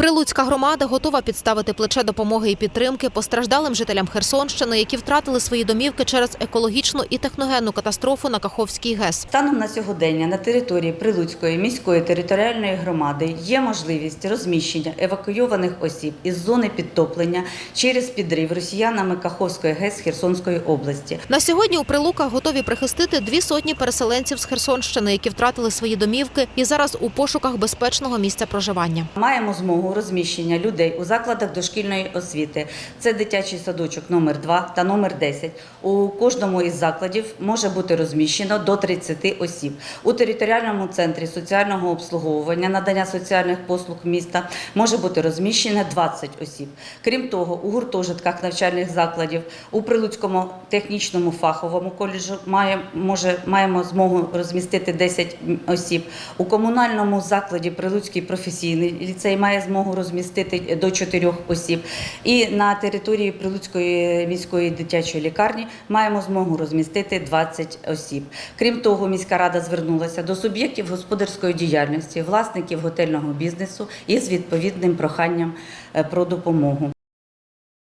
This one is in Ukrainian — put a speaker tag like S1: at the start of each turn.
S1: Прилуцька громада готова підставити плече допомоги і підтримки постраждалим жителям Херсонщини, які втратили свої домівки через екологічну і техногенну катастрофу на Каховській ГЕС.
S2: Станом на сьогодення на території Прилуцької міської територіальної громади є можливість розміщення евакуйованих осіб із зони підтоплення через підрив росіянами Каховської ГЕС Херсонської області.
S1: На сьогодні у Прилуках готові прихистити дві сотні переселенців з Херсонщини, які втратили свої домівки і зараз у пошуках безпечного місця проживання.
S2: Маємо змогу розміщення людей у закладах дошкільної освіти. Це дитячий садочок номер 2 та номер 10. У кожному із закладів може бути розміщено до 30 осіб. У територіальному центрі соціального обслуговування надання соціальних послуг міста може бути розміщено 20 осіб. Крім того, у гуртожитках навчальних закладів у Прилуцькому технічному фаховому коледжу має, може, маємо змогу розмістити 10 осіб. У комунальному закладі Прилуцький професійний ліцей має змогу розмістити до 4 осіб. І на території Прилуцької міської дитячої лікарні маємо змогу розмістити 20 осіб. Крім того, міська рада звернулася до суб'єктів господарської діяльності, власників готельного бізнесу із відповідним проханням е, про допомогу.